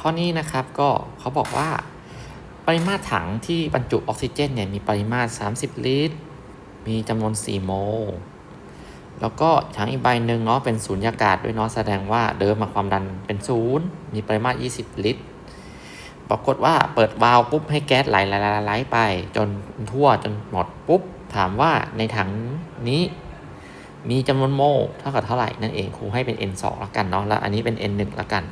ข้อนี้นะครับก็เขาบอกว่า ปริมาตรถังที่บรรจุออกซิเจนเนี่ยมีปริมาตร 30 ลิตร มีจำนวน 4 โมล แล้วก็ถังอีกใบหนึ่งเนาะเป็นศูนยากาศด้วยเนาะแสดงว่าเดิมมาความดันเป็นศูนย์มีปริมาตร 20 ลิตร ปรากฏว่าเปิดวาล์วปุ๊บให้แก๊สไหลไหลไหลไหลไปจนทั่วจนหมดปุ๊บ ถามว่าในถังนี้มีจำนวนโมลเท่ากับเท่าไหร่นั่นเองครูให้เป็น n 2ละกันเนาะแล้วอันนี้เป็น n 1ละกัน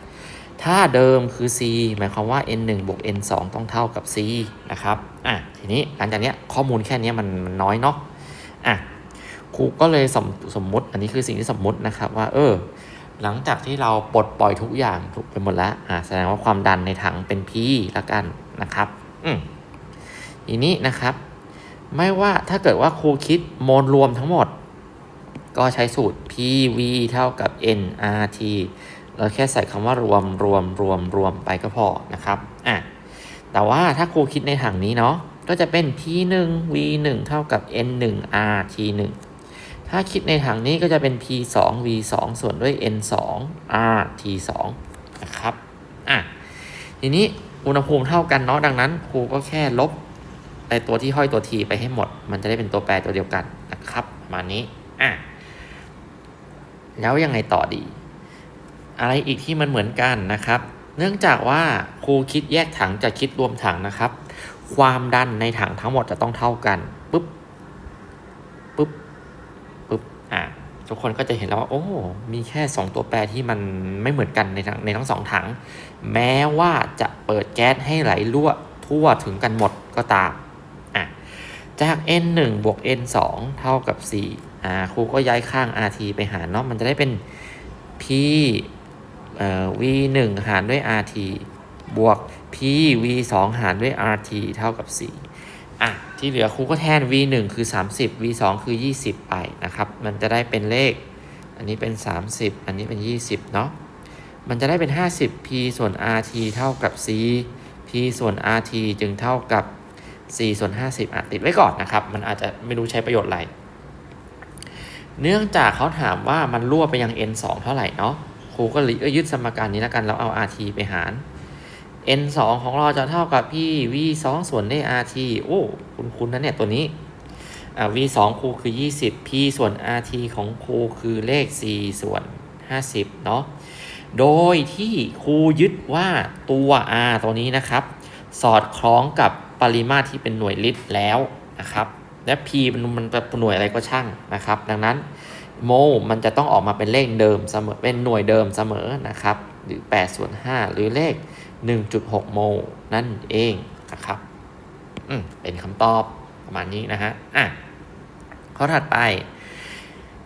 ถ้าเดิมคือ c หมายความว่า n 1บวก n 2ต้องเท่ากับ c นะครับอะทีนี้หลังจากนี้ข้อมูลแค่นี้มันมันน้อยเนาะอะครูก็เลยสมสมมติอันนี้คือสิ่งที่สมมตินะครับว่าเออหลังจากที่เราปลดปล่อยทุกอย่างถูกไปหมดแล้วอ่าแสดงว่าความดันในถังเป็น P ละกันนะครับอืมทีนี้นะครับ ไม่ว่าถ้าเกิดว่าครูคิดโมลรวมทั้งหมด ก็ใช้สูตร PV เท่ากับ nRT เราแค่ใส่คำว่ารวมรวมรวมรวมไปก็พอนะครับอะแต่ว่าถ้าครูคิดในถังนี้เนาะก็จะเป็น P1 V1 เท่ากับ N1 RT1 ถ้าคิดในถังนี้ก็จะเป็น P2 V2 ส่วนด้วย N2 RT2 นะครับอะทีนี้อุณหภูมิเท่ากันเนาะดังนั้นครูก็แค่ลบไอตัวที่ห้อยตัว T ไปให้หมด มันจะได้เป็นตัวแปรตัวเดียวกันนะครับประมาณนี้อะแล้วยังไงต่อดี อะไรอีกที่มันเหมือนกันนะครับ เนื่องจากว่าครูคิดแยกถังจะคิดรวมถังนะครับ ความดันในถังทั้งหมดจะต้องเท่ากันปุ๊บปุ๊บปุ๊บอะทุกคนก็จะเห็นแล้วว่าโอ้มีแค่ 2 ตัวแปรที่มันไม่เหมือนกันในทั้งในทั้งสองถัง แม้ว่าจะเปิดแก๊สให้ไหลรั่วทั่วถึงกันหมดก็ตามอะจาก n 1 บวก n 2 เท่ากับ4อ่าครูก็ย้ายข้าง rt ไปหารเนาะมันจะได้เป็น p เอ่อ v 1หารด้วย rt บวก p v 2หารด้วย rt เท่ากับ 4 อะ ที่เหลือครูก็แทน v 1คือ 30 v 2คือ 20 ไปนะครับ มันจะได้เป็นเลข อันนี้เป็น 30 อันนี้เป็น 20 เนาะ มันจะได้เป็น 50 p ส่วน rt เท่ากับ c p ส่วน rt จึงเท่ากับ 4 ส่วน 50อะติดไว้ก่อนนะครับ มันอาจจะไม่รู้ใช้ประโยชน์อะไร เนื่องจากเขาถามว่ามันรั่วไปยัง n 2เท่าไหร่เนาะ รูก็ยึดสมการนี้แล้วกันแล้วเอา rt ไปหาร n 2ของเราจะเท่ากับพี่ v 2ส่วนด้วย rt โอ้คุณคุณนะเนี่ยตัวนี้อ่า v 2ครูคือ 20 p ส่วน rt ของครูคือเลข 4 ส่วน 50 เนาะ โดยที่ครูยึดว่าตัว r ตัวนี้นะครับ สอดคล้องกับปริมาตรที่เป็นหน่วยลิตรแล้วนะครับ และ p มันมันเป็นหน่วยอะไรก็ช่างนะครับ ดังนั้น โมมันจะต้องออกมาเป็นเลขเดิมเสมอเป็นหน่วยเดิมเสมอนะครับ หรือ8ส่วน5หรือเลข 1.6 โมนั่นเองนะครับอืมเป็นคำตอบประมาณนี้นะฮะอะข้อถัดไป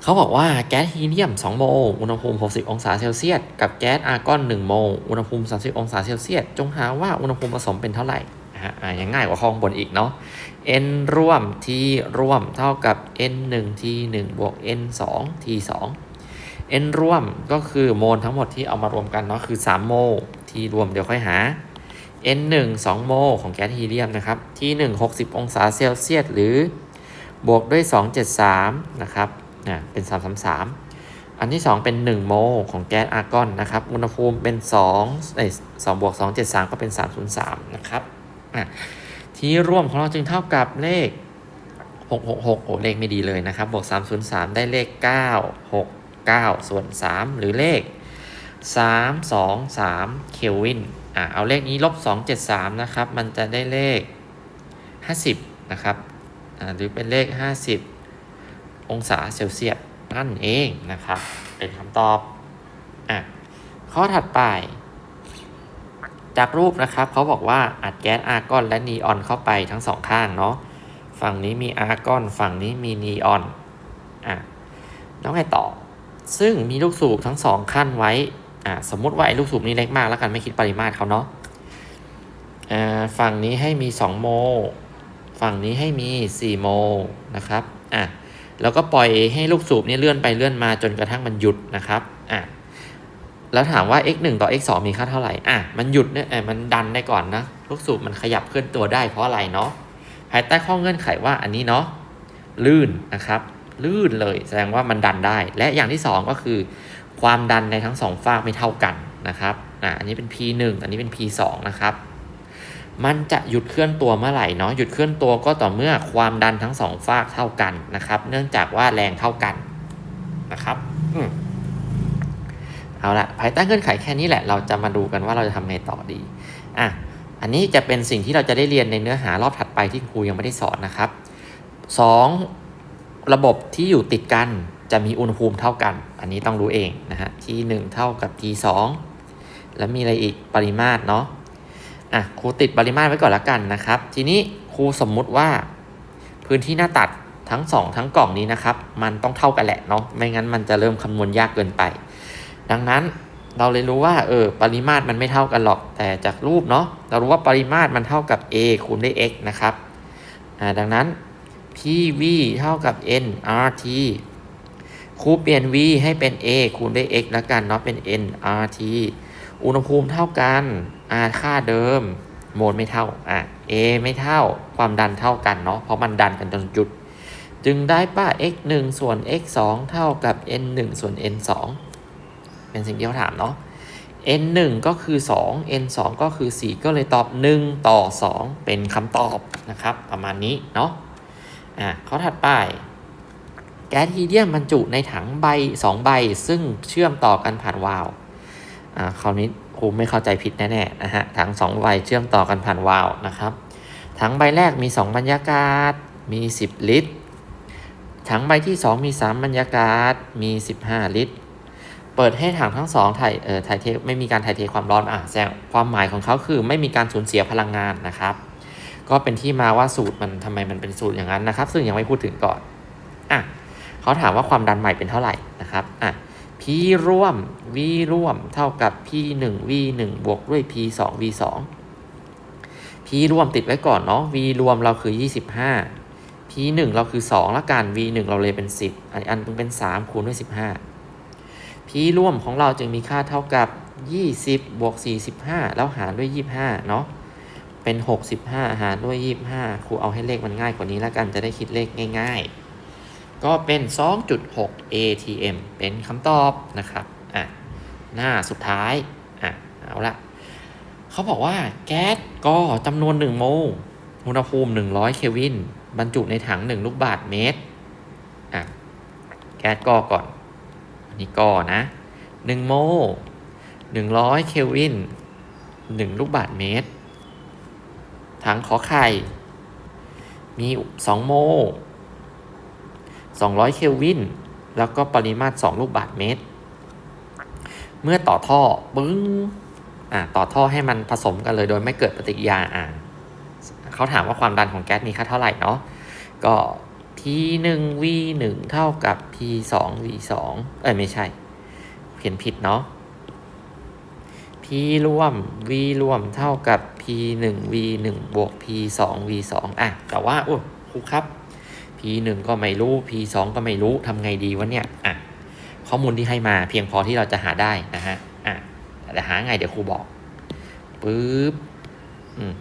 เขาบอกว่าแก๊สฮีเลียม 2 โมลอุณหภูมิ 60 องศาเซลเซียส กับแก๊สอาร์กอน 1 โมลอุณหภูมิ 30 องศาเซลเซียส จงหาว่าอุณหภูมิผสมเป็นเท่าไหร่ ฮะยังง่ายกว่าข้องบนอีกเนาะ n ร่วม t ร่วมเท่ากับ n 1 t 1บวก n 2 t 2 n ร่วมก็คือโมลทั้งหมดที่เอามารวมกันเนาะคือ 3 โมล t รวมเดี๋ยวค่อยหา n 1 2 โมลของแก๊สฮีเลียมนะครับ t 1 60 องศาเซลเซียสหรือบวกด้วย 273 นะครับนะเป็น 333 อันที่ 2 เป็น 1 โมลของแก๊สอาร์กอนนะครับ อุณหภูมิเป็น2เอ้ย2บวก273 ก็เป็น 303 นะครับ อะที่ร่วมของเราจึงเท่ากับเลข 666 โอ้เลขไม่ดีเลยนะครับ บวก 303 ได้เลข 969 ส่วน 3 หรือเลข 323 เคลวิน อะเอาเลขนี้ลบ 273 นะครับ มันจะได้เลข 50 นะครับ อ่าหรือเป็นเลข 50 องศาเซลเซียสนั่นเองนะครับ เป็นคำตอบ อะ ข้อถัดไป จากรูปนะครับเขาบอกว่าอัดแก๊สอาร์กอนและนีออนเข้าไปทั้งสองข้างเนาะฝั่งนี้มีอาร์กอนฝั่งนี้มีนีออนอะแล้วไงต่อ ซึ่งมีลูกสูบทั้งสองขั้นไว้อะสมมติว่าไอ้ลูกสูบนี้เล็กมากแล้วกันไม่คิดปริมาตรเขาเนาะอ่าฝั่งนี้ให้มี 2 โม ฝั่งนี้ให้มี 4 โมนะครับอะแล้วก็ปล่อยให้ลูกสูบนี้เลื่อนไปเลื่อนมาจนกระทั่งมันหยุดนะครับ แล้วถามว่า x 1ต่อ x 2มีค่าเท่าไหร่ อะ มันหยุดเนี่ยเอ่มันดันได้ก่อนนะ ลูกสูบมันขยับเคลื่อนตัวได้เพราะอะไรเนาะ ภายใต้ข้อเงื่อนไขว่าอันนี้เนาะ ลื่นนะครับ ลื่นเลย แสดงว่ามันดันได้ และอย่างที่สองก็คือ ความดันในทั้งสองฝากไม่เท่ากันนะครับ อะ อันนี้เป็น p 1อันนี้เป็น p 2นะครับ มันจะหยุดเคลื่อนตัวเมื่อไหร่เนาะ หยุดเคลื่อนตัวก็ต่อเมื่อความดันทั้งสองฝากเท่ากันนะครับ เนื่องจากว่าแรงเท่ากันนะครับ อืม เอาละภายใต้เงื่อนไขแค่นี้แหละเราจะมาดูกันว่าเราจะทำไงต่อดีอะอันนี้จะเป็นสิ่งที่เราจะได้เรียนในเนื้อหารอบถัดไปที่ครูยังไม่ได้สอนนะครับสองระบบที่อยู่ติดกันจะมีอุณหภูมิเท่ากัน อันนี้ต้องรู้เองนะฮะ T 1 เท่ากับ T 2 แล้วมีอะไรอีกปริมาตรเนาะอะครูติดปริมาตรไว้ก่อนละกันนะครับ ทีนี้ครูสมมุติว่า พื้นที่หน้าตัดทั้ง 2 ทั้งกล่องนี้นะครับ มันต้องเท่ากันแหละเนาะไม่งั้นมันจะเริ่มคำนวณยากเกินไป ดังนั้นเราเลยรู้ว่าเออปริมาตรมันไม่เท่ากันหรอกแต่จากรูปเนาะเรารู้ว่าปริมาตรมันเท่ากับ a คูณด้วย x นะครับอ่าดังนั้น pv เท่ากับ nrt ครูเปลี่ยน v ให้เป็น a คูณด้วย x แล้วกันเนาะเป็น nrt อุณหภูมิเท่ากัน r ค่าเดิมโมลไม่เท่าอะ a ไม่เท่าความดันเท่ากันเนาะเพราะมันดันกันตรงจุด จึงได้ป้า x 1ส่วน x 2เท่ากับ n 1ส่วน n 2 เป็นสิ่งที่เขาถามเนาะ n 1ก็คือ 2 n 2ก็คือ 4 ก็เลยตอบ 1 ต่อ 2 เป็นคำตอบนะครับ ประมาณนี้เนาะอะเขาถัดไป แก๊สฮีเลียมบรรจุในถังใบ 2 ใบ ซึ่งเชื่อมต่อกันผ่านวาล์วอ่าคราวนี้ครูไม่เข้าใจผิดแน่ๆนะฮะถังสองใบเชื่อมต่อกันผ่านวาล์วนะครับถังใบแรกมี 2 บรรยากาศมี 10 ลิตรถังใบที่ 2 มี 3 บรรยากาศมี 15 ลิตร เปิดให้ถังทั้งสองถ่ายเอ่อถ่ายเทไม่มีการถ่ายเทความร้อนอะแสดงความหมายของเขาคือไม่มีการสูญเสียพลังงานนะครับ ก็เป็นที่มาว่าสูตรมันทำไมมันเป็นสูตรอย่างนั้นนะครับ ซึ่งยังไม่พูดถึงก่อนอะเขาถามว่าความดันใหม่เป็นเท่าไหร่นะครับอะ P ร่วม V ร่วมเท่ากับ P 1 V 1บวกด้วย P 2 V 2 P ร่วมติดไว้ก่อนเนาะ V รวมเราคือ 25 P 1เราคือ 2 แล้วกัน V 1เราเลยเป็น 10 อันนึงเป็น 3 คูณด้วย 15 P ร่วมของเราจึงมีค่าเท่ากับ 20 บวก 45 แล้วหารด้วย 25 เนาะเป็น 65 หารด้วย 25 ครูเอาให้เลขมันง่ายกว่านี้แล้วกันจะได้คิดเลขง่าย ๆ ก็เป็น 2.6 ATM เป็นคำตอบนะครับอะหน้าสุดท้ายอะเอาละเขาบอกว่าแก๊สก็จำนวน 1 โมลอุณหภูมิ 100 เคลวิน บรรจุในถัง 1 ลูกบาศก์เมตรอะแก๊สก็ก่อน อันนี้ก็นะ 1 โมล100 เคลวิน 1 ลูกบาศก์เมตร ถังขอไข่ มี 2 โมล200 เคลวิน แล้วก็ปริมาตร 2 ลูกบาศก์เมตร เมื่อต่อท่อปึ้งอ่าต่อท่อให้มันผสมกันเลยโดยไม่เกิดปฏิกิริยาอ่าเขาถามว่าความดันของแก๊สมีค่าเท่าไหร่เนาะก็ P 1 V 1เท่ากับ P 2 V 2เอ้ยไม่ใช่ เขียนผิดเนาะ P รวม V รวมเท่ากับ P 1 V 1บวก P 2 V 2อะ แต่ว่าโอ้ครูครับ P 1ก็ไม่รู้ P 2ก็ไม่รู้ทำไงดีวะเนี่ยอะข้อมูลที่ให้มาเพียงพอที่เราจะหาได้นะฮะอะแต่หาไงเดี๋ยวครูบอกปึ๊บอืม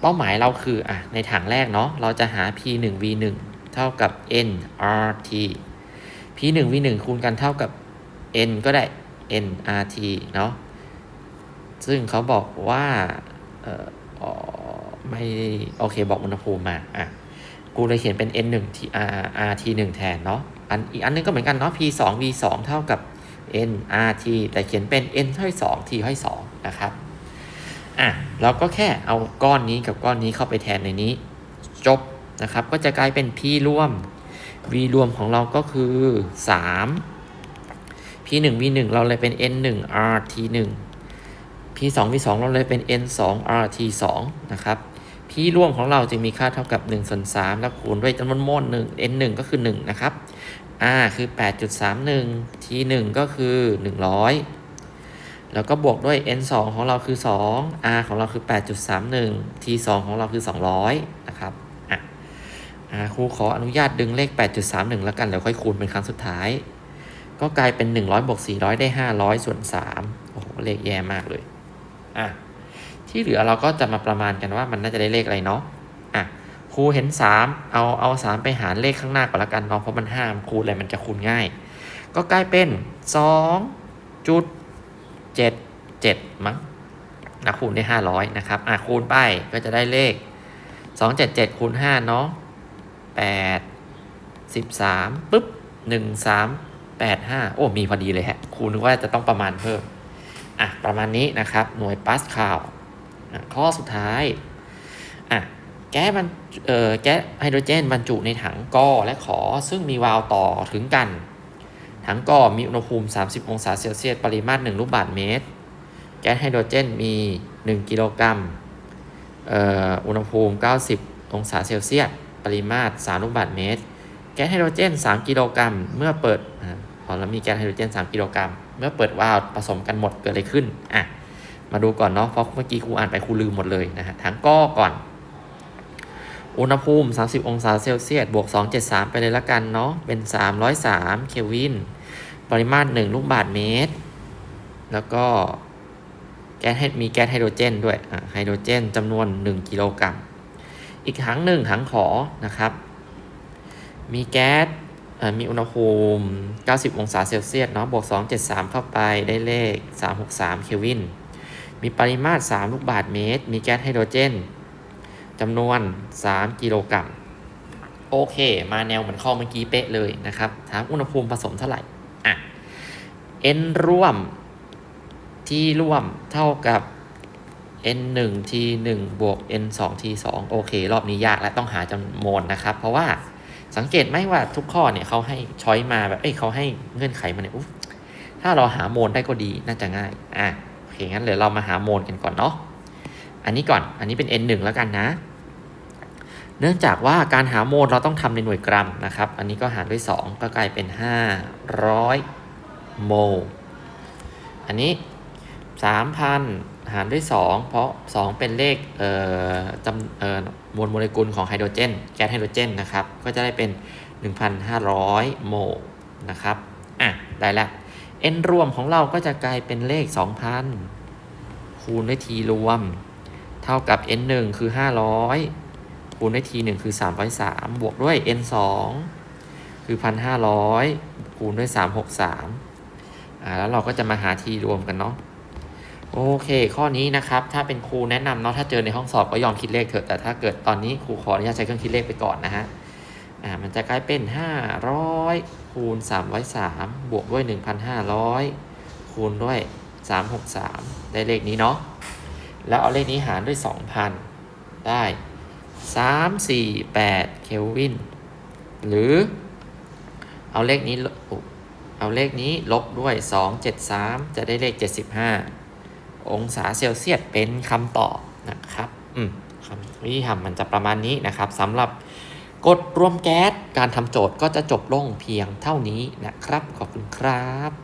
เป้าหมายเราคืออะในถังแรกเนาะเราจะหา P 1 V 1 เท่ากับ N R T P 1 V 1คูณกันเท่ากับ N ก็ได้ N R T เนาะซึ่งเขาบอกว่าเอ่ออ๋อไม่โอเคบอกอุณหภูมิมาอะกูเลยเขียนเป็น n 1 t r r t 1แทนเนาะอันอีกอันนึงก็เหมือนกันเนาะ p 2 v 2เท่ากับ n r t แต่เขียนเป็น n ห้อย2 t ห้อย2นะครับอะเราก็แค่เอาก้อนนี้กับก้อนนี้เข้าไปแทนในนี้ จบ นะครับ ก็จะกลายเป็น p รวม v รวมของเราก็คือ 3 p 1 v 1เราเลยเป็น n 1 r t 1 p 2 v 2เราเลยเป็น n 2 r t 2นะครับ p ร่วมของเราจึงมีค่าเท่ากับ1ส่วน3แล้วคูณด้วยจำนวนโมล1 n 1ก็คือ 1 นะครับ r คือ 8.31 t 1ก็คือ 100แล้วก็บวกด้วย n 2ของเราคือ 2 r ของเราคือ 8.31 t 2ของเราคือ 200 นะครับ ครูขออนุญาตดึงเลข 8.31 แล้วกันเดี๋ยวค่อยคูณเป็นครั้งสุดท้าย ก็กลายเป็น 100บวก400 ได้ 500 ส่วน 3 โอ้โห เลขแย่มากเลย อะ ที่เหลือเราก็จะมาประมาณกันว่ามันน่าจะได้เลขอะไรเนาะ อะ ครูเห็น 3 เอา เอา 3 ไปหารเลขข้างหน้าก่อนละกันเนาะ เพราะมันห้ามคูณอะไรมันจะคูณง่าย ก็กลายเป็น 2 จุด7 277มั้งนะคูณได้ 500 นะครับ อะ คูณไปก็จะได้เลข 277คูณ5เนาะ 8 13ปุ๊บ 1 3 8 5 โอ้ มีพอดีเลยฮะครูนึกว่าจะต้องประมาณเพิ่ม อะ ประมาณนี้นะครับ หน่วยปาสคาลข้อสุดท้าย อะ แก๊สมันเอ่อแก๊สไฮโดรเจนบรรจุในถังกอและขอ ซึ่งมีวาล์วต่อถึงกัน ถังกอมีอุณหภูมิ 30 องศาเซลเซียส ปริมาตร 1 ลูกบาศก์เมตร แก๊สไฮโดรเจนมี 1 กิโลกรัม เอ่อ อุณหภูมิ 90 องศาเซลเซียส ปริมาตร 3 ลูกบาศก์เมตร แก๊สไฮโดรเจน 3 กิโลกรัม เมื่อเปิดพอแล้วมีแก๊สไฮโดรเจน 3 กิโลกรัม เมื่อเปิดวาล์วผสมกันหมดเกิดอะไรขึ้น อะ มาดูก่อนเนาะ เพราะเมื่อกี้ครูอ่านไปครูลืมหมดเลยนะฮะถังกอก่อน อุณหภูมิ 30 องศาเซลเซียส บวก 273 ไปเลยละกันเนาะ เป็น 303 เคลวิน ปริมาตร 1 ลูกบาศก์เมตร แล้วก็แก๊สมีแก๊สไฮโดรเจนด้วยไฮโดรเจนจำนวน 1 กิโลกรัม อีกถังหนึ่งถังขอนะครับ มีแก๊สมีอุณหภูมิ 90 องศาเซลเซียสเนาะบวก 273 เข้าไปได้เลข 363 เคลวิน มีปริมาตร 3 ลูกบาศก์เมตร มีแก๊สไฮโดรเจนจำนวน 3 กิโลกรัม โอเค มาแนวเหมือนข้อเมื่อกี้เป๊ะเลยนะครับ ถามอุณหภูมิผสมเท่าไหร่ อะ n ร่วมที่ร่วมเท่ากับ n 1 t 1บวก n 2 t 2โอเค รอบนี้ยากและต้องหาจำนวนนะครับ เพราะว่าสังเกตไหมว่าทุกข้อเนี่ยเขาให้ช้อยมาแบบเอ้ยเขาให้เงื่อนไขมาเนี่ยอุ๊ยถ้าเราหาโมลได้ก็ดีน่าจะง่ายอะโอเคงั้นเดี๋ยวเรามาหาโมลกันก่อนเนาะอันนี้ก่อนอันนี้เป็น n 1แล้วกันนะ เนื่องจากว่าการหาโมลเราต้องทำในหน่วยกรัมนะครับ อันนี้ก็หารด้วย 2 ก็กลายเป็น 500 โมลอันนี้3,000 หารด้วย 2 เพราะ 2 เป็นเลขเจำเมวลโมเลกุลของไฮโดรเจน แก๊สไฮโดรเจนนะครับ ก็จะได้เป็น 1,500 โมลนะครับ อะ ได้แล้ว n รวมของเราก็จะกลายเป็นเลข 2,000 คูณด้วย t รวม เท่ากับ n 1 คือ 500 คูณด้วย t 1คือ 303 บวกด้วย n 2 คือ 1,500 คูณด้วย 363 อ่า แล้วเราก็จะมาหา t รวมกันเนาะ โอเค ข้อนี้นะครับ ถ้าเป็นครูแนะนำเนาะ ถ้าเจอในห้องสอบก็ยอมคิดเลขเถอะ แต่ถ้าเกิดตอนนี้ครูขออนุญาตใช้เครื่องคิดเลขไปก่อนนะฮะ อ่า มันจะกลายเป็น 500 คูณ303บวกด้วย 1,500 คูณด้วย 363 ได้เลขนี้เนาะ แล้วเอาเลขนี้หารด้วย 2,000 ได้ 348 เคลวิน หรือ เอาเลขนี้ลบเอาเลขนี้ลบด้วย 273 จะได้เลข 75 องศาเซลเซียสเป็นคำตอบนะครับอืมคำวิธีทำมันจะประมาณนี้นะครับสำหรับกดรวมแก๊สการทำโจทย์ก็จะจบลงเพียงเท่านี้นะครับ ขอบคุณครับ